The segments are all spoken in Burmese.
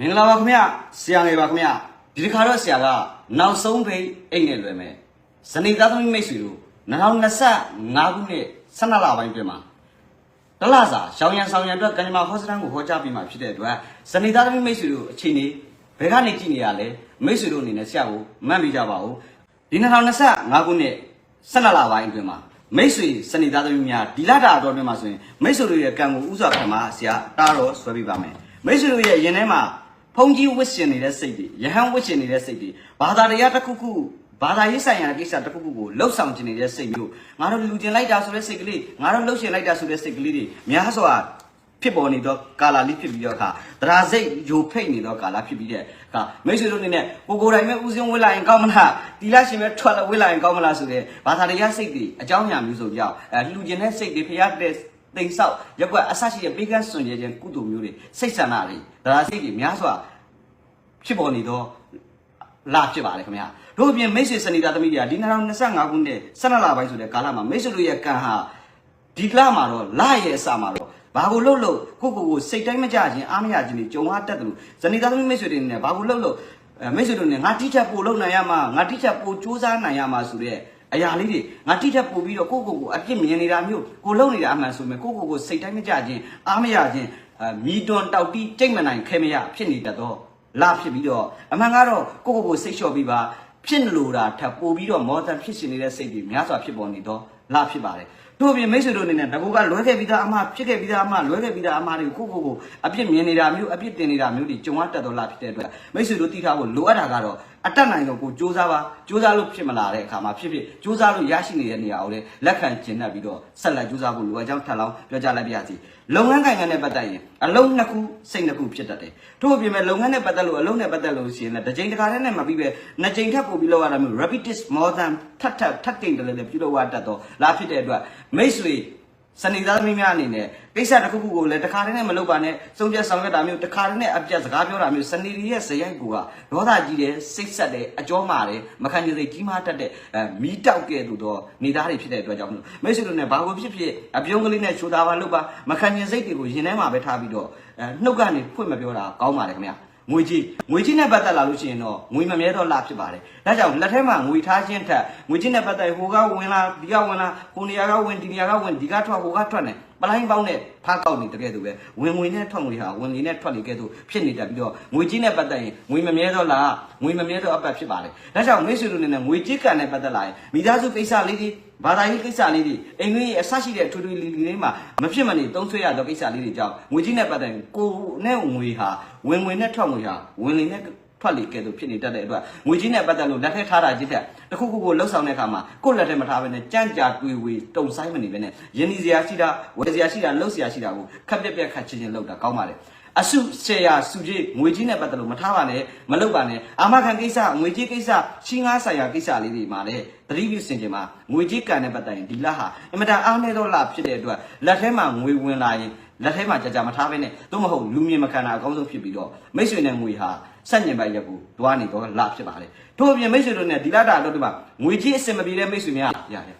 မင်္ဂလာပါခင်ဗျဆရာငယ်ပါခင်ဗျဒီတစ်ခါတော့ဆရာကနောက်ဆုံးဖိတ်အိတ်နဲ့လွယ်မယ်ဇနီးသားသမီးမိတ်ဆွေတို့2025ခုနှစ်12လပိုင်းတွင်မှာတလစာရှောင်းရံဆောင်ရံအတွက်ကံကြမ္မာဟောစတန်ကိုဟောကြားပြီးမှဖြစ်တဲ့အတွက်ဇနီးသားသမီးမိတ်ဆွေတို့အချိန်นี้ဘယ်ကနေကြည့်နေရလဲမိတ်ဆွေတို့အနေနဲ့ဆရာကိုမှတ်မိကြပါဦးဒီ2025ခုနှစ်12လပိုင်းအတွင်းမှာမိတ်ဆွေစနေသားသမီးများဒီလတာအတော်အတွင်းမှာဆိုရင်မိတ်ဆွေတို့ရဲ့ကံကိုဥစွာခံမှာဆရာတားတော့ဆွဲပြပါမယ်မိတ်ဆွေတို့ရဲ့ရင်ထဲမှာ ဖုန်ကြီးဝစ်ရှင်နေတဲ့စိတ်တွေယဟန်ဝစ်ရှင်နေတဲ့စိတ်တွေဘာသာတရားတစ်ခုခုဘာသာရေးဆိုင်ရာကိစ္စတစ်ခုခုကိုလှုပ်ဆောင်ခြင်းနေတဲ့စိတ်မျိုးငါတို့လူကျင်လိုက်တာဆိုတဲ့စိတ်ကလေးငါတို့လှုပ်ရှင်လိုက်တာဆိုတဲ့စိတ်ကလေးတွေများစွာဖြစ်ပေါ်နေတော့ကာလာလေးဖြစ်ပြီးတော့အခါတရာစိတ်ယိုဖိတ်နေတော့ကာလာဖြစ်ပြီးတဲ့အခါမိတ်ဆွေတို့အနေနဲ့ကိုကိုယ်တိုင်ပဲဥစဉ်ဝစ်လိုက်ရင်ကောင်းမလားတီလာရှင်ပဲထွက်လာဝစ်လိုက်ရင်ကောင်းမလားဆိုတဲ့ဘာသာတရားစိတ်တွေအကြောင်းအရာမျိုးစုံကြောင့်အဲလူကျင်တဲ့စိတ်တွေဖျားတဲ့ တိမ်ဆောက်ရက်ကွက်အဆရှိတဲ့ပေးကန်းစွန်ကြခြင်းကုသိုလ်မျိုးတွေစိတ်ဆန္ဒတွေတရာစိတ်တွေများစွာဖြစ်ပေါ်နေတော့လာဖြစ်ပါတယ်ခင်ဗျာတို့အပြင်မိတ်ဆွေစနေတာသမီးတွေကဒီ2025ခုနှစ်12လပိုင်းဆိုတဲ့ကာလမှာမိတ်ဆွေတို့ရဲ့ကံဟာဒီကလမှာတော့လာရဲ့အစမှာတော့ဘာကိုလှုပ်လှုပ်ကိုကိုကိုစိတ်တိုင်းမကြခြင်းအားမရခြင်းတွေကြုံရတတ်တယ်လို့ဇနီးသားသမီးမိတ်ဆွေတွေနဲ့ဘာကိုလှုပ်လှုပ်အဲမိတ်ဆွေတို့နဲ့ငါတိချက်ပို့လုပ်နိုင်ရမှာငါတိချက်ပို့စူးစမ်းနိုင်ရမှာဆိုတဲ့ အရာလေးတွေငါတိချက်ပို့ပြီးတော့ကိုကိုကိုအပြစ်မြင်နေတာမျိုးကိုလှုပ်နေတာအမှန်ဆိုရင်ကိုကိုကိုစိတ်တိုင်းမကြခြင်းအားမရခြင်းအဲမီတွန်တောက်တီးကြိတ်မနိုင်ခဲမရဖြစ်နေတတ်တော့လာဖြစ်ပြီးတော့အမှန်ကတော့ကိုယ့်ကိုယ်ကိုစိတ်လျှော့ပြီးပါဖြစ်လို့တာထပ်ပို့ပြီးတော့မောတန်ဖြစ်ရှင်နေတဲ့စိတ်တွေများစွာဖြစ်ပေါ်နေတော့လာဖြစ်ပါတယ်တို့အပြင်မိတ်ဆွေတို့အနေနဲ့တကူကလွဲခဲ့ပြီးသားအမှဖြစ်ခဲ့ပြီးသားအမှလွဲခဲ့ပြီးသားအမှတွေကိုကိုယ့်ကိုယ်ကိုအပြစ်မြင်နေတာမျိုးအပြစ်တင်နေတာမျိုးတွေကြုံရတတ်တော့လာဖြစ်တဲ့အတွက်မိတ်ဆွေတို့သိထားဖို့လိုအပ်တာကတော့အတက်နိုင်တော့ကိုစူးစမ်းပါစူးစမ်းလို့ဖြစ်မလာတဲ့အခါမှာဖြစ်ဖြစ်စူးစမ်းလို့ရရှိနေတဲ့နေရာကိုလည်းလက်ခံကျင့်တတ်ပြီးတော့ဆက်လက်စူးစမ်းဖို့လိုအပ်ကြောင်းထပ်လောင်းပြောကြားလိုက်ပါရစေလုပ်ငန်းကိုင်ငန်းနဲ့ပတ်သက်ရင်အလုံးနှစ်ခုစိတ်နှစ်ခုဖြစ်တတ်တယ်ထို့အပြင်မဲ့လုပ်ငန်းနဲ့ပတ်သက်လို့အလုံးနဲ့ပတ်သက်လို့ရှိရင်လည်းတစ်ချိန်တစ်ခါတည်းနဲ့မပြီးပဲနှစ်ချိန်ထပ်ပို့ပြီးလောက်ရတာမျိုး repetitive more than ထပ်ထပ်ထပ်တိမ်တယ်လည်းပြုလုပ်ရတတ်တော့လာဖြစ်တဲ့အတွက်မိတ်ဆွေ စနေသားသမီးများအနေနဲ့ကိစ္စတစ်ခုခုကိုလည်းတစ်ခါတည်းနဲ့မလုပ်ပါနဲ့စုံပြတ်ဆောင်ရွက်တာမျိုးတစ်ခါတည်းနဲ့အပြတ်စကားပြောတာမျိုးစနေရီရဲ့ဇယိုက်ကူကဒေါသကြီးတယ်စိတ်ဆက်တယ်အကြောမာတယ်မခံချင်စိတ်ကြီးမားတတ်တဲ့အဲမီးတောက်ကဲ့သို့သောနေသားတွေဖြစ်တဲ့အတွက်ကြောင့်မလို့မိတ်ဆွေတို့နဲ့ဘာကိုဖြစ်ဖြစ်အပြုံးကလေးနဲ့ချိုးသားပါလုပ်ပါမခံချင်စိတ်တွေကိုရင်ထဲမှာပဲထားပြီးတော့အဲနှုတ်ကနေဖွင့်မပြောတာကောင်းပါတယ်ခင်ဗျာ ငွေကြီးငွေကြီးနဲ့ပတ်သက်လာလို့ရှိရင်တော့ငွေမမြဲတော့လာဖြစ်ပါတယ်။ဒါကြောင့်လက်ထဲမှာငွေထားခြင်းထက်ငွေကြီးနဲ့ပတ်သက်ဟိုကဝင်လာဒီကဝင်လာဟိုနေရာကဝင်ဒီနေရာကဝင်ဒီကထွက်ဟိုကထွက်နေ ပလိုင်းပေါင်းနဲ့ဖားကောက်နေတကယ်သူပဲဝင်ငွေနဲ့ထွက်ငွေဟာဝင်လေနဲ့ထွက်လေကဲသူဖြစ်နေတတ်ပြီးတော့ငွေကြီးနဲ့ပတ်သက်ရင်ငွေမမြဲတော့လားငွေမမြဲတော့အပတ်ဖြစ်ပါတယ်။ဒါကြောင့်မိတ်ဆွေတို့အနေနဲ့ငွေကြီးကံနဲ့ပတ်သက်လာရင်မိသားစုကိစ္စလေးတွေဘာသာရေးကိစ္စလေးတွေအိမ်ကြီးအဆရှိတဲ့အထွေထွေလီလီလေးမှာမဖြစ်မနေသုံးဆွဲရတော့ကိစ္စလေးတွေကြောင့်ငွေကြီးနဲ့ပတ်သက်ရင်ကိုယ်နဲ့ငွေဟာဝင်ငွေနဲ့ထွက်ငွေဟာဝင်လေနဲ့ ထွက်လေကဲသို့ဖြစ်နေတတ်တဲ့အတွက်ငွေကြီးနဲ့ပတ်သက်လို့လက်ထဲထားတာကြီးတဲ့တခုခုကိုလှုပ်ဆောင်တဲ့အခါမှာကိုယ့်လက်ထဲမထားဘဲနဲ့ကြမ်းကြာတွေဝေတုံဆိုင်မနေဘဲနဲ့ယင်းဒီစရာရှိတာဝယ်စရာရှိတာလှုပ်စရာရှိတာကိုခက်ပြက်ပြက်ခတ်ချင်းချင်းလှုပ်တာကောင်းပါလေအစုရှယ်ယာစုကြီးငွေကြီးနဲ့ပတ်သက်လို့မထားပါနဲ့မလုပ်ပါနဲ့အာမခံကိစ္စငွေကြီးကိစ္စရှင်းငါးဆိုင်ရာကိစ္စလေးတွေမှာလည်းသတိပြုစင်ကြင်မှာငွေကြီးကန်နဲ့ပတ်သက်ရင်ဒီလဟာအင်မတန်အားနည်းတော့လဖြစ်တဲ့အတွက်လက်ထဲမှာငွေဝင်လာရင်လက်ထဲမှာကြာကြာမထားဘဲနဲ့သို့မဟုတ်လူမြင်မခံတာအကောင်းဆုံးဖြစ်ပြီးတော့မိတ်ဆွေနဲ့ငွေဟာ စက်ညင်ပိုက်ရက်ကိုတွားနေတော့လဖြစ်ပါလေတို့အပြင်မိတ်ဆွေတို့နဲ့ဒီလတာတော့ဒီမှာငွေကြီးအစင်မပြေတဲ့မိတ်ဆွေများရတယ်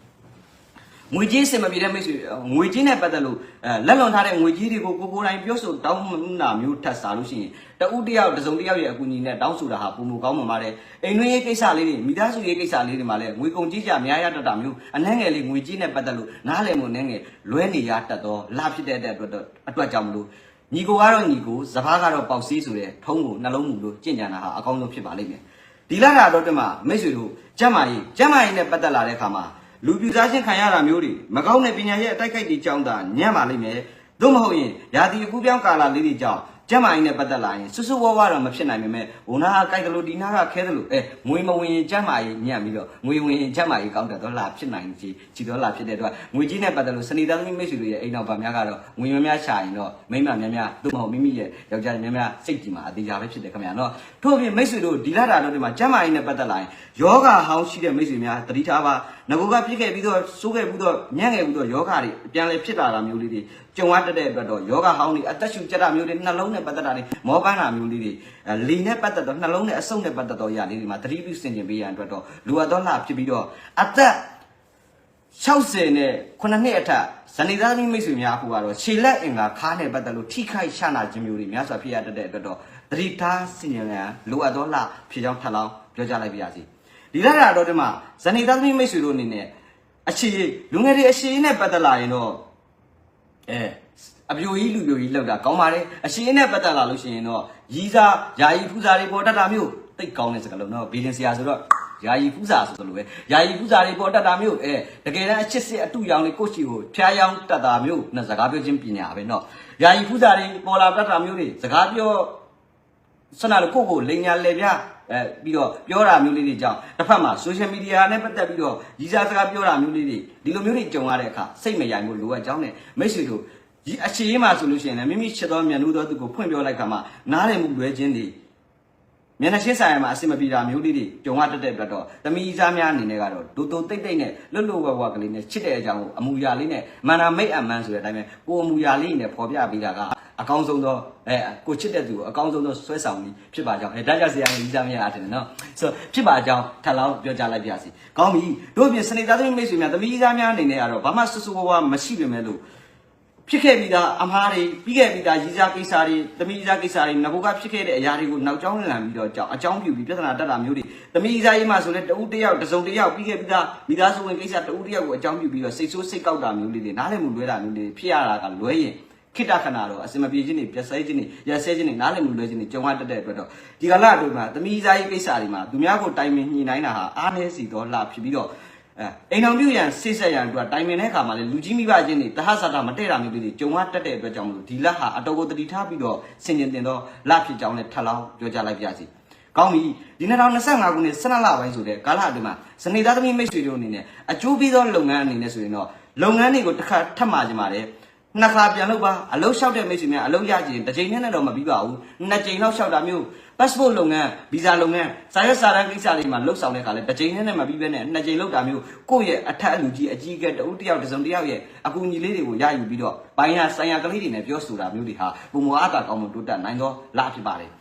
ငွေကြီးစင်မပြေတဲ့မိတ်ဆွေငွေကြီးနဲ့ပတ်သက်လို့အဲလက်လွန်ထားတဲ့ငွေကြီးတွေကိုကိုကိုယ်တိုင်ပြောဆိုတောင်းနာမျိုးထပ်စားလို့ရှိရင်တဦးတယောက်တစ်စုံတစ်ယောက်ရဲ့အကူအညီနဲ့တောင်းဆိုတာဟာပုံမကောင်းမှမှာတဲ့အိမ်တွင်းရေးကိစ္စလေးတွေမိသားစုရေးကိစ္စလေးတွေမှာလည်းငွေကုန်ကြီးကြများရတတ်တာမျိုးအနှဲငယ်လေးငွေကြီးနဲ့ပတ်သက်လို့နားလည်မှုနှဲငယ်လွဲနေရတတ်တော့လာဖြစ်တဲ့အတွက်တော့အတွက်ကြောင့်မလို့ ညီကိုကတော့ညီကိုစပားကတော့ပေါက်စီးဆိုတဲ့ထုံးကိုနှလုံးမူလို့ကြင်ကြံတာဟာအကောင်းဆုံးဖြစ်ပါလိမ့်မယ်ဒီလာတာတော့တမမိတ်ဆွေတို့ကျမ်းမာရေးကျမ်းမာရေးနဲ့ပတ်သက်လာတဲ့အခါမှာလူပြူစားခြင်းခံရတာမျိုးတွေမကောင်းတဲ့ပညာရဲ့အတိုက်ခိုက်တွေကြောင့်သာညံ့ပါလိမ့်မယ်။သို့မဟုတ်ရင်ယာတီအကူပြောင်းကာလာလေးတွေကြောင့် ကျမ်းမာရေးနဲ့ပတ်သက်လာရင်ဆွဆွဝါးဝါတော့မဖြစ်နိုင်ပေမဲ့ဘုံနာကကြိုက်တယ်လို့ဒီနာကခဲတယ်လို့အဲငွေမဝင်ရင်ကျမ်းမာရေးညံ့ပြီးတော့ငွေဝင်ရင်ကျမ်းမာရေးကောင်းတယ်တော့လာဖြစ်နိုင်ကြီးကြည်တော့လာဖြစ်တဲ့အတွက်ငွေကြီးနဲ့ပတ်သက်လို့စနေသားသမီးမိတ်ဆွေတွေရဲ့အိမ်တော်ဗာများကတော့ငွေမများရှာရင်တော့မိမများများသို့မဟုတ်မိမိရဲ့ယောက်ျားများများစိတ်ကြည်မှာအသေးချာပဲဖြစ်တယ်ခင်ဗျာနော်ထို့အပြင်မိတ်ဆွေတို့ဒီလာတာတော့ဒီမှာကျမ်းမာရေးနဲ့ပတ်သက်လာရင်ယောဂဟောင်းရှိတဲ့မိတ်ဆွေများတတိထားပါ ငကိုကဖြစ်ခဲ့ပြီးတော့စိုးခဲ့ပြီးတော့ညံ့ခဲ့ပြီးတော့ယောဂတွေပြန်လဲဖြစ်လာတာမျိုးလေးတွေကြုံရတတ်တဲ့အတွက်တော့ယောဂဟောင်းတွေအသက်ရှူကြတာမျိုးတွေနှလုံးနဲ့ပတ်သက်တာတွေမောပန်းတာမျိုးလေးတွေအဲလီနဲ့ပတ်သက်တော့နှလုံးနဲ့အဆုတ်နဲ့ပတ်သက်တော့ရလေးတွေမှာတတိပြုစင်ကျင်ပေးရန်အတွက်တော့လူအပ်တော့လှဖြစ်ပြီးတော့အသက်60နဲ့9နှစ်အထက်ဇနီးသားသမီးမိတ်ဆွေများအခုကတော့ခြေလက်အင်္ဂါခါးနဲ့ပတ်သက်လို့ထိခိုက်ရှာနာခြင်းမျိုးတွေများစွာဖြစ်ရတတ်တဲ့အတွက်တော့သတိထားစင်ကြံလိုအပ်သောလဖြစ်ကြောင်းထပ်လောင်းပြောကြားလိုက်ပါရစေ ဒီလာတာတော့ဒီမှာဇနီးသားသမီးမိတ်ဆွေတို့အနေနဲ့အခြေလူငယ်တွေအခြေနဲ့ပတ်သက်လာရင်တော့အဲအပြိုကြီးလူပြိုကြီးလောက်တာကောင်းပါတယ်အရှင်နဲ့ပတ်သက်လာလို့ရှိရင်တော့ရီးစားယာယီဖူးစာတွေပေါ်တတ်တာမျိုးတိတ်ကောင်းတဲ့စကားလုံးနော်ဘီလင်ဆရာဆိုတော့ယာယီဖူးစာဆိုလိုပဲယာယီဖူးစာတွေပေါ်တတ်တာမျိုးအဲတကယ်တမ်းအချစ်စစ်အတူရောင်လေးကိုချီကိုဖျားယောင်းတတ်တာမျိုးနဲ့စကားပြောခြင်းပညာပဲနော်ယာယီဖူးစာတွေပေါ်လာတတ်တာမျိုးတွေစကားပြောဆန္ဒလို့ကိုယ့်ကိုလိန်ညာလေပြ အဲပြီးတော့ပြောတာမျိုးလေးတွေကြောင့်တစ်ဖက်မှာ social media နဲ့ပတ်သက်ပြီးတော့ရီးစားစကားပြောတာမျိုးလေးတွေဒီလိုမျိုးတွေကြုံရတဲ့အခါစိတ်မရိုင်ဘူးလိုအပ်ကြောင်းနဲ့မိတ်ဆွေတို့ဒီအခြေရေးမှာဆိုလို့ရှိရင်လည်းမိမိချစ်သောမြန်လို့သောသူကိုဖွင့်ပြောလိုက်ခါမှာနားလည်မှုလွဲခြင်းတွေမျက်နှာချင်းဆိုင်မှာအဆင်မပြေတာမျိုးလေးတွေကြုံရတတ်တဲ့အတွက်တော့တမီးစားများအနေနဲ့ကတော့ဒိုတိုတိတ်တိတ်နဲ့လွတ်လွတ်ဝဝကလေးနဲ့ချစ်တဲ့အကြောင်းကိုအမူအရာလေးနဲ့မန္နာမိတ်အမှန်ဆိုတဲ့အတိုင်းပဲကိုအမူအရာလေးနဲ့ပေါ်ပြပေးတာက အကောင်းဆုံးသောအဲကိုချစ်တဲ့သူကိုအကောင်းဆုံးသောဆွဲဆောင်ပြီးဖြစ်ပါကြောင်းအဲဒါကြောင့်ဆရာကြီးစားများအားတယ်နော်ဆိုဖြစ်ပါကြောင်းထပ်လောင်းပြောကြားလိုက်ပါစီကောင်းပြီတို့အပြင်စနေသားသမီးမိတ်ဆွေများတမီးစားများအနေနဲ့ကတော့ဘာမှဆူဆူဝဝမရှိပေမဲ့လို့ဖြစ်ခဲ့ပြီးသားအမားတွေပြီးခဲ့ပြီးသားရည်စားကိစ္စတွေသမီးရည်စားကိစ္စတွေငကိုကဖြစ်ခဲ့တဲ့အရာတွေကိုနောက်ကျောင်းလည်ပြီးတော့ကြောင်းအကြောင်းပြုပြီးပြဿနာတက်တာမျိုးတွေသမီးရည်စားရေးမှဆိုလဲတဦးတစ်ယောက်တစ်စုံတစ်ယောက်ပြီးခဲ့ပြီးသားမိသားစုဝင်ကိစ္စတဦးတစ်ယောက်ကိုအကြောင်းပြုပြီးတော့စိတ်ဆိုးစိတ်ကောက်တာမျိုးလေးတွေနားလည်မှုလွဲတာမျိုးတွေဖြစ်ရတာကလွဲရင် ခိတခဏတော့အစမပြေခြင်းတွေပြဆဲခြင်းတွေရဆဲခြင်းတွေနားလည်မှုလွဲခြင်းတွေကြုံရတတ်တဲ့အတွက်တော့ဒီကလာတို့မှာသမီးစားရေးကိစ္စတွေမှာသူများကိုတိုင်ပင်ညှိနှိုင်းတာဟာအားနည်းစီတော့လှဖြစ်ပြီးတော့အဲအိမ်တော်ပြုရန်စိတ်ဆက်ရန်အတွက်တိုင်ပင်တဲ့အခါမှာလေလူကြီးမိဘချင်းတွေတဟဆတာမတည့်တာမျိုးတွေကြုံရတတ်တဲ့အတွက်ကြောင့်မလို့ဒီလက်ဟာအတော်ကိုတတိထားပြီးတော့ဆင်ကျင်တင်တော့လဖြစ်ကြောင်းနဲ့ထပ်လောင်းပြောကြလိုက်ပါစီကောင်းပြီဒီ2025ခုနှစ်12လပိုင်းဆိုတဲ့ကာလအတွင်းမှာစနေသားသမီးမိတ်ဆွေတို့အနေနဲ့အကျိုးပေးသောလုပ်ငန်းအနေနဲ့ဆိုရင်တော့လုပ်ငန်းတွေကိုတစ်ခါထပ်မှာကြပါတယ် နှစ်ခါပြန်လုပ်ပါအလုပ်လျှောက်တဲ့မိတ်ဆွေများအလုပ်ရကြရင်တစ်ချိန်နဲ့တော့မပြီးပါဘူးနှစ်ချိန်လောက်လျှောက်တာမျိုး passport လုပ်ငန်း visa လုပ်ငန်းစာရွက်စာတမ်းကိစ္စတွေမှာလှုပ်ဆောင်တဲ့ခါလဲတစ်ချိန်နဲ့မပြီးဘဲနဲ့နှစ်ချိန်လုပ်တာမျိုးကိုယ့်ရဲ့အထက်အလူကြီးအကြီးအကဲတဦးတစ်ယောက်တစ်စုံတစ်ယောက်ရဲ့အကူအညီလေးတွေကိုရယူပြီးတော့ဘိုင်းရဆိုင်ရာကလေးတွေနဲ့ပြောဆိုတာမျိုးတွေဟာပုံမအားတာကောင်းမှုတိုးတက်နိုင်သောလဖြစ်ပါတယ်။ဦး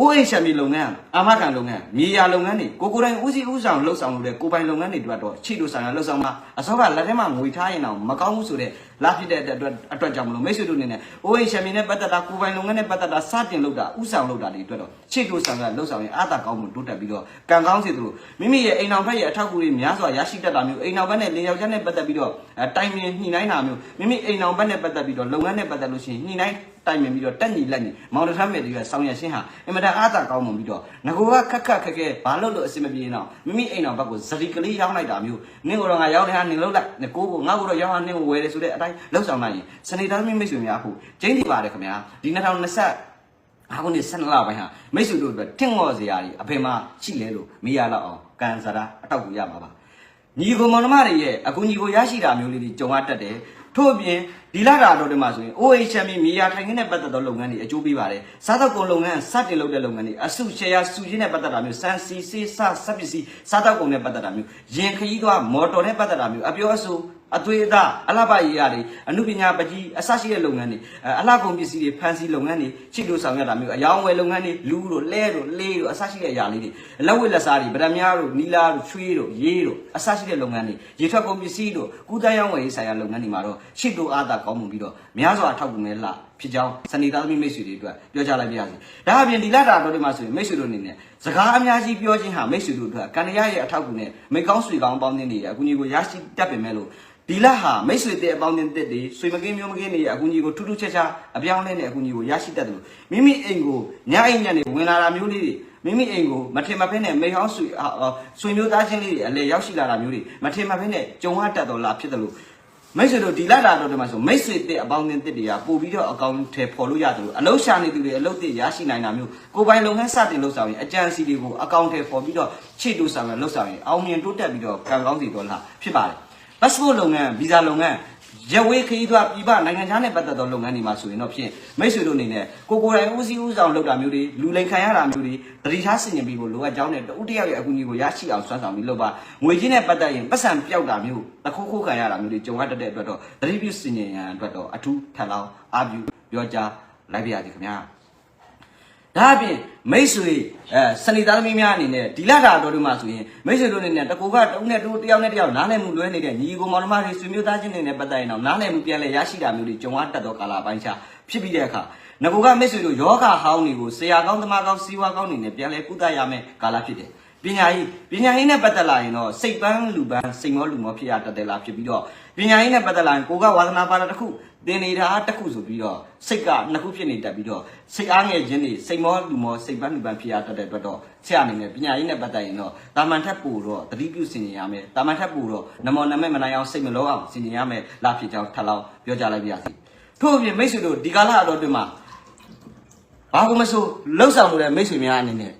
အိမ်ရှမ်းပြည်လုပ်ငန်းအာမခံလုပ်ငန်းမြေယာလုပ်ငန်းတွေကိုကိုယ်တိုင်ဦးစီးဦးဆောင်လှုပ်ဆောင်လို့တဲ့ကိုယ်ပိုင်လုပ်ငန်းတွေအတွက်တော့ချိတို့ဆိုင်ရာလှုပ်ဆောင်မှာအစောကလက်ထဲမှာငွေထားရင်တော့မကောင်းဘူးဆိုတဲ့လာဖြစ်တဲ့အတွက်အတွက်ကြောင့်မလို့မိတ်ဆွေတို့အနေနဲ့ဦးအိမ်ရှမ်းပြည်နဲ့ပတ်သက်တာကိုယ်ပိုင်လုပ်ငန်းနဲ့ပတ်သက်တာစတင်လုပ်တာဦးဆောင်လုပ်တာတွေအတွက်တော့ချိတို့ဆိုင်ရာလှုပ်ဆောင်ရင်အားသာကောင်းမှုတိုးတက်ပြီးတော့ကံကောင်းစေသလိုမိမိရဲ့အိမ်အောင်ဖက်ရဲ့အထောက်အကူတွေများစွာရရှိတတ်တာမျိုးအိမ်အောင်ဘက်နဲ့လင်ယောက်ျားနဲ့ပတ်သက်ပြီးတော့အဲတိုင်ပင်ညှိနှိုင်းတာမျိုးမိမိအိမ်အောင်ဘက်နဲ့ပတ်သက်ပြီးတော့လုပ်ငန်းနဲ့ပတ်သက်လို့ရှိရင်ညှိနှိုင်း တိုင်ပင်ပြီးတော့တက်ညီလက်ညီမောင်တထမ်းမဲ့တွေကဆောင်ရရှင်းဟာအင်မတန်အားသာကောင်းမှုပြီးတော့ငကိုကခက်ခက်ခက်ခဲဘာလို့လို့အဆင်မပြေတော့မိမိအိမ်အောင်ဘက်ကိုဇရီကလေးရောင်းလိုက်တာမျိုးနင့်ကိုတော့ငါရောင်းတယ်ဟာနင်လုံးလိုက်ငကိုကိုငါ့ကိုတော့ရောင်းဟာနင့်ကိုဝယ်တယ်ဆိုတဲ့အတိုင်းလှုပ်ဆောင်လိုက်ရင်စနေသားမိမိတ်ဆွေများအခုကျင်းနေပါတယ်ခင်ဗျာဒီ2020အခုနေ12လပိုင်းဟာမိတ်ဆွေတို့အတွက်တင့်ငော့စရာကြီးအဖေမှာရှိလဲလို့မေးရတော့အောင်ကန်စရာအတောက်ကိုရမှာပါညီကိုမောင်နှမတွေရဲ့အကူညီကိုရရှိတာမျိုးလေးတွေကြုံရတတ်တယ် ထို့အပြင်ဒီလာတာတော့ဒီမှာဆိုရင် OHM မြေယာထိုင်ခင်းနဲ့ပတ်သက်သောလုပ်ငန်းတွေအကျိုးပေးပါတယ်စားသောက်ကုန်လုပ်ငန်းစတင်လုပ်တဲ့လုပ်ငန်းတွေအစုရှယ်ယာစုချင်းနဲ့ပတ်သက်တာမျိုးစံစီစေးစစပ်ပစ္စည်းစားသောက်ကုန်နဲ့ပတ်သက်တာမျိုးရင်ခရီးသွားမော်တော်နဲ့ပတ်သက်တာမျိုးအပြောအဆို အသွေးအသားအလှပရေးရတယ်အမှုပညာပကြီးအစရှိတဲ့လုပ်ငန်းတွေအလှကုန်ပစ္စည်းတွေဖန်စီလုပ်ငန်းတွေချစ်လို့ဆောင်ရတာမျိုးအယောင်းဝယ်လုပ်ငန်းတွေလူတို့လဲတို့လေးတို့အစရှိတဲ့အရာလေးတွေလက်ဝတ်လက်စားတွေဗဒမြားတို့နီလာတို့ချွေးတို့ရေးတို့အစရှိတဲ့လုပ်ငန်းတွေရေထွက်ကုန်ပစ္စည်းတို့ကုသရောင်းဝယ်ရေးဆိုင်ရာလုပ်ငန်းတွေမှာတော့ချစ်လို့အားသာကောင်းမှုပြီးတော့များစွာအထောက်အကူနဲ့လှ ဖြစ်ကြောင်းစနေသားသမီးမိတ်ဆွေတွေအတွက်ပြောကြလိုက်ပါရစေ။ဒါအပြင်ဒီလတာတော်တွေမှာဆိုရင်မိတ်ဆွေတို့အနေနဲ့စကားအများကြီးပြောခြင်းဟာမိတ်ဆွေတို့အတွက်ကန္နရရဲ့အထောက်အကူနဲ့မိကောင်းဆွေကောင်းပေါင်းတင်နေတဲ့အကူအညီကိုရရှိတတ်ပေမဲ့လို့ဒီလဟာမိတ်ဆွေတဲ့အပေါင်းအသင်းတစ်တွေဆွေမကင်းမျိုးမကင်းတွေရဲ့အကူအညီကိုထူးထူးခြားခြားအပြောင်းအလဲနဲ့အကူအညီကိုရရှိတတ်တယ်လို့မိမိအိမ်ကိုညအိမ်ညနေဝင်လာတာမျိုးလေးတွေမိမိအိမ်ကိုမထင်မဖဲနဲ့မိဟောင်းဆွေဆွေမျိုးသားချင်းလေးတွေအလဲရောက်ရှိလာတာမျိုးတွေမထင်မဖဲနဲ့ကြုံရတတ်တော်လားဖြစ်တယ်လို့ မိတ်ဆွေတို့ဒီလာတာတော့ဒီမှာဆိုမိတ်ဆွေတဲ့အပေါင်းအသင်းတစ်တွေကပို့ပြီးတော့အကောင့်ထဲပေါ်လို့ရတယ်လို့အလုရှာနေသူတွေအလုတစ်ရရှိနိုင်တာမျိုးကိုပိုင်လုပ်ငန်းစတင်လုပ်ဆောင်ရင်အကြံစီတွေကိုအကောင့်ထဲပေါ်ပြီးတော့ခြေတူဆောင်ရလုပ်ဆောင်ရင်အောင်မြင်တိုးတက်ပြီးတော့ကံကောင်းစီတော်လားဖြစ်ပါတယ် passport လုပ်ငန်း visa လုပ်ငန်း ရဝေးခရီးသွားပြည်ပနိုင်ငံခြားနဲ့ပတ်သက်သောလုပ်ငန်းတွေမှာဆိုရင်တော့ဖြင့်မိတ်ဆွေတို့အနေနဲ့ကိုကိုယ်တိုင်ဦးစီးဦးဆောင်လုပ်တာမျိုးတွေလူလိမ်ခံရတာမျိုးတွေတတိထားဆင်ခြင်ပြီးဖို့လိုအပ်ကြောင်းနဲ့တဦးတယောက်ရဲ့အကူအညီကိုရရှိအောင်စွမ်းဆောင်ပြီးလုပ်ပါငွေချင်းနဲ့ပတ်သက်ရင်ပတ်စံပြောက်တာမျိုးတခိုးခိုးခံရတာမျိုးတွေကြုံရတတ်တဲ့အတွက်တော့တတိပြုဆင်ခြင်ရန်အတွက်တော့အထူးထပ်လောင်းအားပြုပြောကြားလိုက်ပါရစေခင်ဗျာ ဒါအပြင်မိတ်ဆွေအဲစနေသားသမီးများအနေနဲ့ဒီလတာတော်တို့မှာဆိုရင်မိတ်ဆွေတို့အနေနဲ့တကူကတုံးနဲ့တူတယောက်နဲ့တယောက်နားလည်မှုလွဲနေတဲ့ညီကိုမောင်နှမတွေဆွေမျိုးသားချင်းတွေနဲ့ပတ်သက်ရင်တော့နားလည်မှုပြန်လဲရရှိတာမျိုးတွေကြုံရတတ်သောကာလပိုင်းခြားဖြစ်ပြီးတဲ့အခါငကူကမိတ်ဆွေတို့ယောဂဟောင်းတွေကိုဆရာကောင်းသမားကောင်းစီဝါကောင်းနေနဲ့ပြန်လဲကုသရမယ်ကာလဖြစ်တယ် ပညာရေးပညာရေးနဲ့ပတ်သက်လာရင်တော့စိတ်ပန်းလူပန်းစိတ်မောလူမောဖြစ်ရတတ်တယ်လားဖြစ်ပြီးတော့ပညာရေးနဲ့ပတ်သက်လာရင်ကိုကဝါသနာပါတာတစ်ခုသင်နေတာတစ်ခုဆိုပြီးတော့စိတ်ကနှစ်ခုဖြစ်နေတတ်ပြီးတော့စိတ်အားငယ်ခြင်းတွေစိတ်မောလူမောစိတ်ပန်းလူပန်းဖြစ်ရတတ်တဲ့အတွက်တော့ဆရာအနေနဲ့ပညာရေးနဲ့ပတ်သက်ရင်တော့တာမန်ထက်ပို့တော့သတိပြုစင်ကြရမယ်တာမန်ထက်ပို့တော့နမောနမဲမနိုင်အောင်စိတ်မလောအောင်စင်ကြရမယ်လားဖြစ်ကြောင်းထပ်လောင်းပြောကြလိုက်ပါရစေထို့အပြင်မိတ်ဆွေတို့ဒီကာလအတော်တွင်မှာဘာကိုမဆိုလှုပ်ဆောင်လို့တဲ့မိတ်ဆွေများအနေနဲ့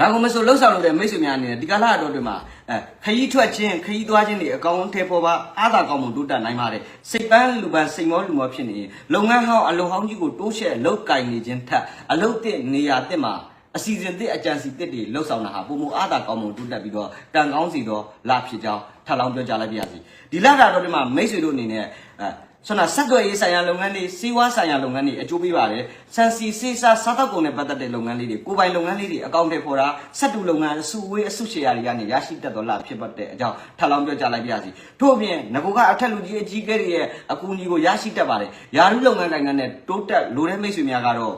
ဒါကမဆိုလှုပ်ဆောင်လို့တဲ့မိတ်ဆွေများအနေနဲ့ဒီကာလအတော်တွေမှာအဲခရီးထွက်ခြင်းခရီးသွားခြင်းတွေအကောင်းထဲပေါ်ပါအားသာကောင်းမှုတိုးတက်နိုင်ပါတယ်စိတ်ပန်းလူပန်းစိတ်မောလူမောဖြစ်နေရင်လုပ်ငန်းဟောင်းအလုပ်ဟောင်းကြီးကိုတိုးချဲ့လုပ်ကင်နေခြင်းထက်အလုပ်တဲ့နေရာတဲ့မှာအစီအစဉ်တဲ့အကြံစီတစ်တွေလှုပ်ဆောင်တာဟာပုံမအားသာကောင်းမှုတိုးတက်ပြီးတော့တန်ကောင်းစီတော့လာဖြစ်ကြောင်းထပ်လောင်းပြောကြလိုက်ပါရစေဒီလတာတော်တွေမှာမိတ်ဆွေတို့အနေနဲ့အဲ ဆိုတော့ဆက်သွယ်ရေးဆိုင်ရာလုပ်ငန်းတွေစီးပွားဆိုင်ရာလုပ်ငန်းတွေအကျိုးပေးပါတယ်။ဆန်စီစေးစားစားတောက်ကုန်နဲ့ပတ်သက်တဲ့လုပ်ငန်းလေးတွေကိုယ်ပိုင်လုပ်ငန်းလေးတွေအကောင့်တွေပေါ်တာဆက်တူလုပ်ငန်းအစုဝေးအစုရှယ်ယာတွေကနေရရှိတတ်တော်လာဖြစ်ပတ်တဲ့အကြောင်းထပ်လောင်းပြောကြလိုက်ပါရစေ။ထို့အပြင်ငကိုကအထက်လူကြီးအကြီးကဲတွေရဲ့အကူအညီကိုရရှိတတ်ပါတယ်။ယာရုလုပ်ငန်းတိုင်းနဲ့တိုးတက်လိုတဲ့မိတ်ဆွေများကတော့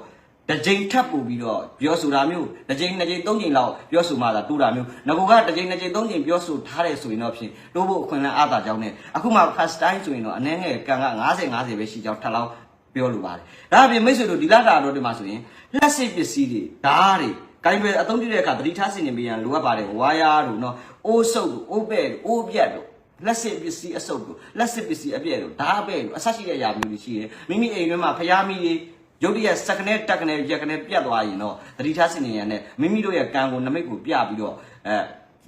တစ်ကြိမ်ထပ်ပို့ပြီးတော့ပြောဆိုတာမျိုးတစ်ကြိမ်နှစ်ကြိမ်သုံးကြိမ်လောက်ပြောဆိုမှသာတူတာမျိုးငကိုကတစ်ကြိမ်နှစ်ကြိမ်သုံးကြိမ်ပြောဆိုထားတယ်ဆိုရင်တော့ဖြင့်တိုးဖို့အခွင့်အလမ်းအားသာကြောင်းနဲ့အခုမှ first time ဆိုရင်တော့အနည်းငယ်ကံက90 50ပဲရှိကြောင်းထပ်လောင်းပြောလိုပါတယ်ဒါအပြင်မိတ်ဆွေတို့ဒီလတာတော့ဒီမှာဆိုရင်လက်စစ်ပစ္စည်းတွေဓာတ်တွေကိုင်းပဲအသုံးပြုတဲ့အခါသတိထားစီနေပေးရန်လိုအပ်ပါတယ်ဝါယာတို့နော်အိုးဆုပ်တို့အိုးပဲ့တို့အိုးပြတ်တို့လက်စစ်ပစ္စည်းအစုပ်တို့လက်စစ်ပစ္စည်းအပြည့်တို့ဓာတ်ပဲ့တို့အဆက်ရှိတဲ့အရာမျိုးတွေရှိတယ်မိမိအိမ်ထဲမှာဖျားမိတွေ ရုတ်တရက်စက်ကနေတက်ကနေရက်ကနေပြတ်သွားရင်တော့သတိထားစီနေရန်နဲ့မိမိတို့ရဲ့ကံကိုနမိတ်ကိုပြပြီးတော့အဲ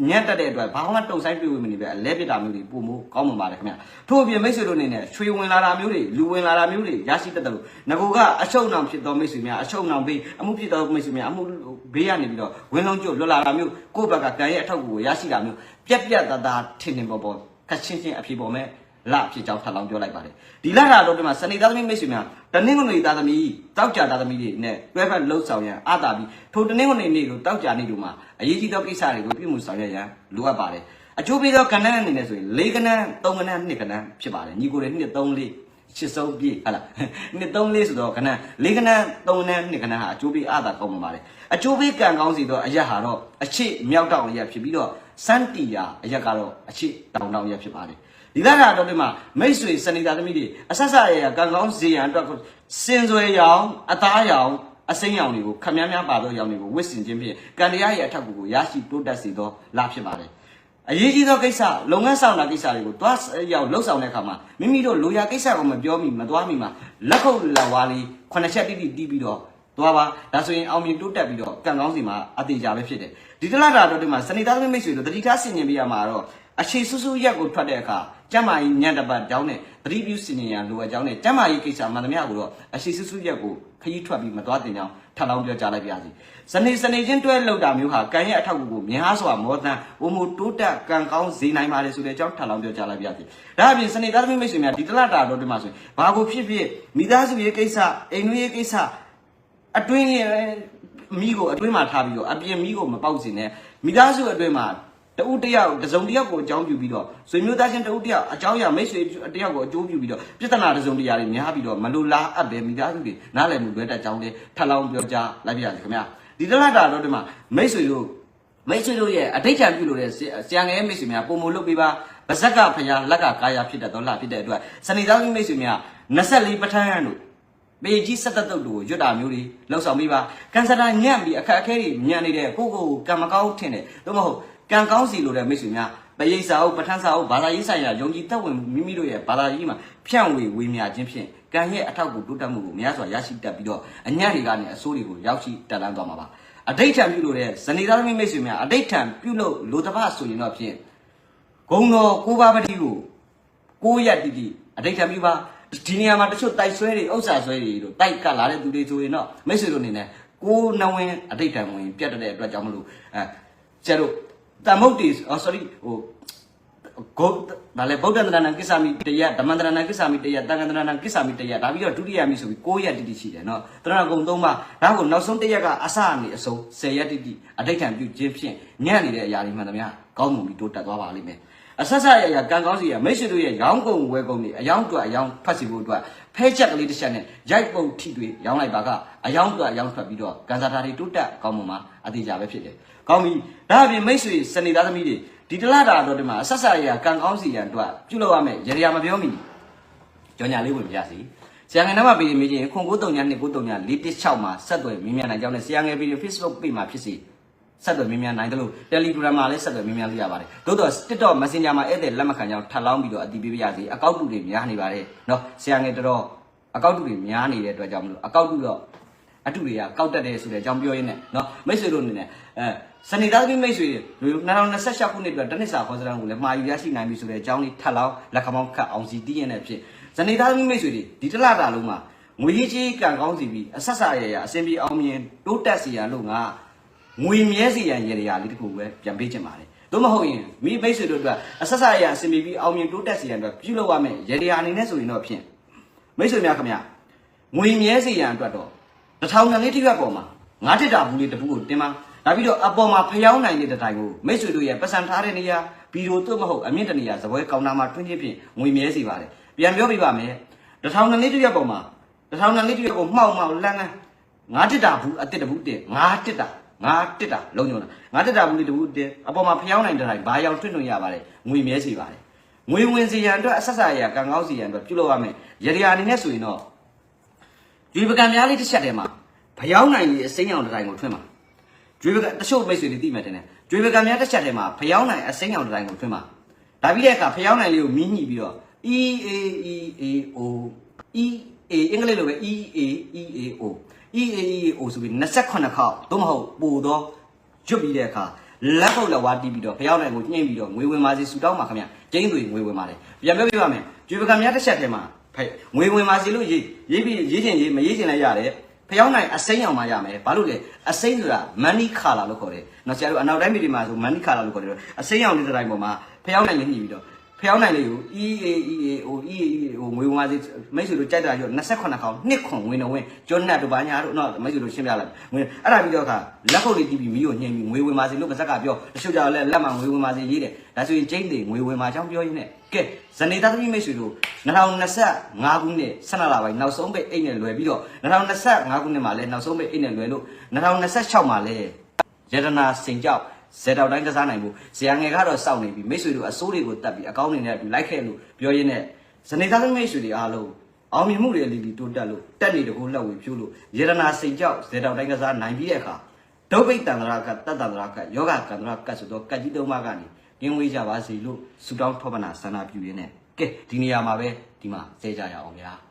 ညက်တက်တဲ့အတွက်ဘာမှတုံဆိုင်ပြေဝမနေပဲအလဲပြတာမျိုးတွေပုံမို့ကောင်းမှပါတယ်ခင်ဗျထို့အပြင်မိတ်ဆွေတို့အနေနဲ့ရွှေဝင်လာတာမျိုးတွေလူဝင်လာတာမျိုးတွေရရှိတတ်တယ်လို့ငကိုကအချုပ်နှောင်ဖြစ်သောမိတ်ဆွေများအချုပ်နှောင်ပေးအမှုဖြစ်သောမိတ်ဆွေများအမှုဘေးကနေပြီးတော့ဝင်းလုံးကျွတ်လွတ်လာတာမျိုးကိုယ့်ဘက်ကကံရဲ့အထောက်အကူကိုရရှိတာမျိုးပြက်ပြက်သားသားထင်ထင်ပေါ်ပေါ်ခက်ချင်းချင်းအဖြေပေါ်မဲ့ လဖြစ်ကြောင်းထပ်လောင်းပြောလိုက်ပါတယ်ဒီလတာတော့ဒီမှာစနေသားသမီးမိတ်ဆွေများတနင်္ဂနွေသားသမီးတောက်ကြသားသမီးတွေနဲ့တွဲဖက်လှုပ်ဆောင်ရန်အားတာပြီးထိုတနင်္ဂနွေနေ့လိုတောက်ကြနေ့လိုမှာအရေးကြီးသောကိစ္စတွေကိုပြုမှုဆောင်ရွက်ရန်လိုအပ်ပါတယ်အကျိုးပေးသောကဏ္ဍအနေနဲ့ဆိုရင်၄ကဏ္ဍ၃ကဏ္ဍ၂ကဏ္ဍဖြစ်ပါတယ်ညီကိုတွေ2 3 4ရှစ်ဆုံးပြည့်ဟလာနှစ်သုံးလေးဆိုတော့ခဏလေးခဏသုံးနဲ့နှစ်ခဏဟာအကျိုးပေးအားသာကောင်းမှာပါတယ်အကျိုးပေးကံကောင်းစီတော့အရက်ဟာတော့အချစ်မြောက်တောင်အရက်ဖြစ်ပြီးတော့စန်းတီယာအရက်ကတော့အချစ်တောင်တောင်အရက်ဖြစ်ပါတယ် ဒီလာတာတော့ဒီမှာမိတ်ဆွေစနေသားသမီးတွေအဆက်ဆက်ရရကံကောင်းစီရန်အတွက်စင်စွဲရောင်အသားရောင်အစိမ်းရောင်တွေကိုခမည်းများပါသောရောင်တွေကိုဝစ်စင်ခြင်းဖြင့်ကံတရားရဲ့အထက်ကိုရရှိတိုးတက်စေသောလာဖြစ်ပါတယ်အရေးကြီးသောကိစ္စလုပ်ငန်းဆောင်တာကိစ္စတွေကိုတွားရောက်လှုပ်ဆောင်တဲ့အခါမှာမိမိတို့လိုရာကိစ္စကိုမပြောမိမသွားမိမှာလက်ခုပ်လက်ဝါးလေးခုနှစ်ချက်တိတိတီးပြီးတော့သွားပါဒါဆိုရင်အောင်မြင်တိုးတက်ပြီးတော့ကံကောင်းစီမှာအသေးကြပဲဖြစ်တယ်ဒီတလားတာတော့ဒီမှာစနေသားသမီးမိတ်ဆွေတို့တတိထားဆင်ញင်ပြရမှာတော့အခြေဆူဆူရက်ကိုထွက်တဲ့အခါ ကျမ်းမာရေးညံ့တပတ်ကြောင်းနဲ့သတိပြုဆင်ញင်ရန်လိုအပ်ကြောင်းနဲ့ကျမ်းမာရေးကိစ္စမှန်သမျှကိုတော့အခြေဆူဆူရက်ကိုခရီးထွက်ပြီးမသွားတင်ကြောင်းထပ်လောင်းပြောကြားလိုက်ပါရစေစနေစနေချင်းတွဲလောက်တာမျိုးဟာကံရဲ့အထောက်အကူကိုများစွာမောတန်းဝမိုတိုးတက်ကံကောင်းစေနိုင်ပါတယ်ဆိုတဲ့အကြောင်းထပ်လောင်းပြောကြားလိုက်ပါရစေဒါအပြင်စနေသားသမီးမိတ်ဆွေများဒီတလားတာတော့ဒီမှာဆိုရင်ဘာကိုဖြစ်ဖြစ်မိသားစုရေးကိစ္စအိမ်တွင်းရေးကိစ္စအတွင်းရဲ့မိကိုအတွင်းမှာထားပြီးတော့အပြင်မိကိုမပေါက်စင်နဲ့မိသားစုအတွင်းမှာ တဦးတယောက်တစုံတယောက်ကိုအကြောင်းပြုပြီးတော့ဆွေမျိုးသားချင်းတဦးတယောက်အကြောင်းအရာမိတ်ဆွေတယောက်ကိုအကျိုးပြုပြီးတော့ပြဿနာတစုံတရာတွေများပြီးတော့မလိုလားအပ်ပဲမိသားစုတွေနားလည်မှုလွဲတတ်ကြောင်းလေးထပ်လောင်းပြောကြားလိုက်ပြရစီခင်ဗျာဒီတလားတာတော့ဒီမှာမိတ်ဆွေတို့မိတ်ဆွေတို့ရဲ့အဋိဋ္ဌံပြုလို့တဲ့ဆရာငယ်မိတ်ဆွေများပုံမလုပ်ပေးပါဗဇက်ကဖျားလက်ကကာယဖြစ်တတ်တော့လှဖြစ်တဲ့အတွက်စနေသားမိတ်ဆွေများ24ပဋ္ဌာန်းတို့ပေကြီးဆက်သက်တုတ်တို့ကိုရွတ်တာမျိုးတွေလှုပ်ဆောင်ပြီးပါကန်စတာညံ့ပြီးအခက်အခဲတွေညံ့နေတဲ့ကိုကိုကိုကံမကောင်းထင်တယ်သို့မဟုတ် ကံကောင်းစီလို့တဲ့မိတ်ဆွေများပရိစ္ဆာဟုတ်ပဋ္ဌာန်းစာဟုတ်ဘာသာရေးဆိုင်ရာယုံကြည်သက်ဝင်မိမိတို့ရဲ့ဘာသာရေးမှာဖြန့်ဝေဝေမျှခြင်းဖြင့်ကံရဲ့အထောက်ကိုတိုးတက်မှုကိုများစွာရရှိတတ်ပြီးတော့အညံ့တွေကနေအဆိုးတွေကိုရောက်ရှိတက်လန်းသွားမှာပါအဋိဋ္ဌံပြုလို့တဲ့ဇနီးသားသမီးမိတ်ဆွေများအဋိဋ္ဌံပြုလို့လိုတပတ်ဆိုရင်တော့ဖြင့်ဂုံတော်ကိုးပါးပတိကိုကိုးရက်တိတိအဋိဋ္ဌံပြုပါဒီနေရာမှာတချို့တိုက်ဆွဲတွေဥစ္စာဆွဲတွေတို့တိုက်ကလာတဲ့သူတွေဆိုရင်တော့မိတ်ဆွေတို့အနေနဲ့ကိုနဝင်အတိတ်တံဝင်ပြတ်တဲ့အတွက်ကြောင့်မလို့အဲကျတော့ တမုတ်တီ sorry ဟိုဂုတ်ဒါလည်းဗုဒ္ဓန္တနာကိစ္ဆာမိတရဓမ္မန္တနာကိစ္ဆာမိတရတန်ခန္တနာကိစ္ဆာမိတရဒါပြီးတော့ဒုတိယမိဆိုပြီး9ရက်တိတိရှိတယ်နော်တရဏဂုံ3ပါးဒါကိုနောက်ဆုံးတစ်ရက်ကအစအနေအဆုံး10ရက်တိတိအတိတ်တံပြုခြင်းဖြင့်ညံ့နေတဲ့အရာတွေမှန်သမျှကောင်းမှုပြီးတိုးတက်သွားပါလိမ့်မယ်အဆက်ဆက်ရရကံကောင်းစီရမိတ်ဆွေတို့ရဲ့ရောင်းကုန်ဝဲကုန်တွေအယောင်းအတွက်အယောင်းထွက်စီဖို့အတွက်ဖဲချက်ကလေးတစ်ချက်နဲ့ရိုက်ပုတ်ထိတွေရောင်းလိုက်ပါကအယောင်းအတွက်အယောင်းထွက်ပြီးတော့ကန်စာတာတွေတိုးတက်ကောင်းမှမှာ အသေးကြပဲဖြစ်တယ်။ကောင်းပြီ။ဒါအပြင်မိတ်ဆွေစနေသားသမီးတွေဒီတလတာတော့ဒီမှာအဆက်ဆက်ရရကံကောင်းစီရန်အတွက်ပြုလုပ်ရမယ်။ရေရာမပြောမိ။ကြောညာလေးဝင်ပြစီ။ဆရာငယ်နံပါတ်ပေးမိချင်း0939299416မှာဆက်သွယ်မေးမြန်းနိုင်ကြောင်းနဲ့ဆရာငယ်ပေးရင် Facebook page မှာဖြစ်စီဆက်သွယ်မေးမြန်းနိုင်တယ်လို့ Telegram မှာလည်းဆက်သွယ်မေးမြန်းလို့ရပါတယ်။သို့တော့ TikTok Messenger မှာဧည့်သည်လက်မခံကြောင်းထပ်လောင်းပြီးတော့အတိပေးပြရစီ။အကောင့်တူတွေများနေပါတယ်။နော်ဆရာငယ်တော်တော်အကောင့်တူတွေများနေတဲ့အတွက်ကြောင့်မလို့အကောင့်တူတော့ ဓာတုတွေကကောက်တက်တယ်ဆိုတဲ့အကြောင်းပြောရင်းနဲ့နော်မိတ်ဆွေတို့အနေနဲ့အဲစနေသားပြီးမိတ်ဆွေတွေ2026ခုနှစ်အတွက်တနစ်စာခေါ်စရံကိုလည်းမှာယူရရှိနိုင်ပြီဆိုတဲ့အကြောင်းလေးထပ်လောင်းလက်ခမောင်းခတ်အောင်စီတည်ရတဲ့အဖြစ်စနေသားပြီးမိတ်ဆွေတွေဒီတစ်လတာလုံးမှာငွေကြီးကြီးကံကောင်းစီပြီးအဆက်စာရရအစဉ်ပြေအောင်မြင်တိုးတက်စီရလို့ငါငွေမြဲစီရန်ရရလေးတခုပဲပြန်ပေးချင်ပါတယ်တို့မဟုတ်ရင်မိမိတ်ဆွေတို့အတွက်အဆက်စာရရအစဉ်ပြေပြီးအောင်မြင်တိုးတက်စီရန်အတွက်ပြုလုပ်ရမယ်ရရအနေနဲ့ဆိုရင်တော့ဖြင့်မိတ်ဆွေများခင်ဗျငွေမြဲစီရန်အတွက်တော့ တစ်ထောင်ငလေးတစ်ရွက်ပေါ်မှာငါးတစ်တာဘူးလေးတစ်ပူကိုတင်ပါဒါပြီးတော့အပေါ်မှာဖျောင်းနိုင်တဲ့တိုင်ကိုမိတ်ဆွေတို့ရဲ့ပတ်စံထားတဲ့နေရာဗီဒီယိုတို့မဟုတ်အမြင့်တနေရာဇပွဲကောင်တာမှာတွင်းချင်းဖြင့်ငွေမြဲစီပါတယ်ပြန်ပြောပြပါမယ်တစ်ထောင်ငလေးတစ်ရွက်ပေါ်မှာတစ်ထောင်ငလေးတစ်ရွက်ကိုမှောက်မှောက်လန်းလန်းငါးတစ်တာဘူးအတစ်တဘူးတင်ငါးတစ်တာငါတစ်တာလုံးညုံတာငါတစ်တာဘူးလေးတဘူးတင်အပေါ်မှာဖျောင်းနိုင်တဲ့တိုင်းဘာရောင်ထွင့်ထွင့်ရပါတယ်ငွေမြဲစီပါတယ်ငွေဝင်စီရန်အတွက်အဆက်ဆက်ရကံကောင်းစီရန်အတွက်ပြုလုပ်ရမယ်ရရအနေနဲ့ဆိုရင်တော့ ကျွေပကံများလေးတစ်ချက်တည်းမှာဖျောင်းနိုင်ရဲ့အစိမ်းရောင်တစ်တိုင်းကိုထွင့်ပါကျွေပကံတချို့မိတ်ဆွေတွေသိမှတ်တယ်နဲ့ကျွေပကံများတစ်ချက်တည်းမှာဖျောင်းနိုင်အစိမ်းရောင်တစ်တိုင်းကိုထွင့်ပါဒါပြီးတဲ့အခါဖျောင်းနိုင်လေးကိုမြင်းညှိပြီးတော့ E A E A O E A အင်္ဂလိပ်လိုပဲ E A E A O E A E A O ဆိုပြီး28ခေါက်သို့မဟုတ်ပိုတော့ရွတ်ပြီးတဲ့အခါလက်ပုတ်လက်ဝါးတီးပြီးတော့ဖျောင်းနိုင်ကိုညှိပြီးတော့ငွေဝင်ပါစီဆူတောင်းပါခင်ဗျကျင်းတွေငွေဝင်ပါတယ်ပြန်ပြောပြပါမယ်ကျွေပကံများတစ်ချက်တည်းမှာ ဖဲငွေဝင်ပါစီလို့ရေးရေးပြီးရေးချင်ရေးမရေးချင်လည်းရတယ်ဖျောင်းနိုင်အစိမ်းအောင်မှရမယ်ဘာလို့လဲအစိမ်းဆိုတာ money color လို့ခေါ်တယ်နော်ဆရာတို့အနောက်တိုင်းပြည်မှာဆို money color လို့ခေါ်တယ်အစိမ်းအောင်နေတဲ့တိုင်းပေါ်မှာဖျောင်းနိုင်လေးညှိပြီးတော့ ဖျောင်းနိုင်လေးကို E A E A O E A E A O ငွေဝင်ပါစီမိတ်ဆွေတို့ကြိုက်တာရော28ခေါက်နှစ်ခွန်ဝင်တော့ဝင်ကျွန်းနတ်တို့ဘာညာတို့နော်မိတ်ဆွေတို့ရှင်းပြလိုက်ငွေအဲ့ဒါပြီးတော့ခါလက်ခုပ်လေးတီးပြီးမီးကိုညှိပြီးငွေဝင်ပါစီလို့ပါဇက်ကပြောတချို့ကြတော့လက်လက်မှာငွေဝင်ပါစီရေးတယ်ဒါဆိုရင်ကျင်းတွေငွေဝင်ပါချောင်းပြောရင်းနဲ့ကဲဇနေသားသမီးမိတ်ဆွေတို့2025ခုနှစ်12လပိုင်းနောက်ဆုံးပိတ်အိတ်နဲ့လွယ်ပြီးတော့2025ခုနှစ်မှာလည်းနောက်ဆုံးပိတ်အိတ်နဲ့လွယ်လို့2026မှာလည်းယတနာစင်ကြောက် ဇေတောက်တိုင်းကစားနိုင်ဖို့ဇေယငယ်ကတော့စောင့်နေပြီမိတ်ဆွေတို့အစိုးတွေကိုတတ်ပြီးအကောင်းနေနဲ့အတူလိုက်ခဲ့လို့ပြောရင်းနဲ့ဇနေသားသမီးမိတ်ဆွေတွေအားလုံးအောင်မြင်မှုတွေလီလီတိုးတက်လို့တက်နေတကူလှောက်ဝေဖြိုးလို့ယတနာစင်ကြောက်ဇေတောက်တိုင်းကစားနိုင်ပြီးတဲ့အခါဒုဗိတ်တန္တရာကတတ်တန္တရာကယောဂကန္တရာကဆိုတော့ကတ်ကြီးသုံးပါးကနေကင်းဝေးကြပါစေလို့ဆုတောင်းထောပနာဆန္ဒပြုရင်းနဲ့ကဲဒီနေရာမှာပဲဒီမှာဆဲကြရအောင်ဗျာ